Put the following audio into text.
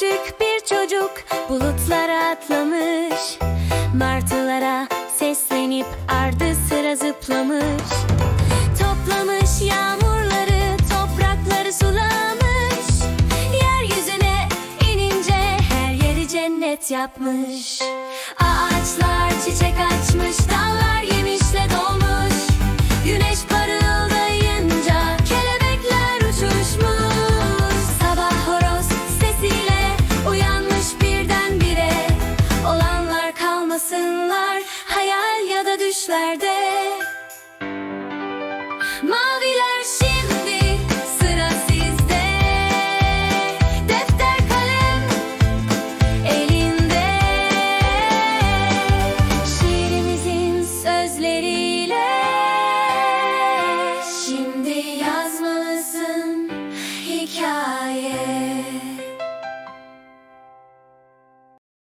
küçük bir çocuk bulutlara atlamış. Martılara seslenip ardı sıra zıplamış. Toplamış yağmurları toprakları sulamış. Yeryüzüne inince her yeri cennet yapmış. Ağaçlar kalmasınlar hayal ya da düşlerde. Maviler şimdi sıra sizde. Defter kalem elinde. Şiirimizin sözleriyle Şimdi yazmalısın hikaye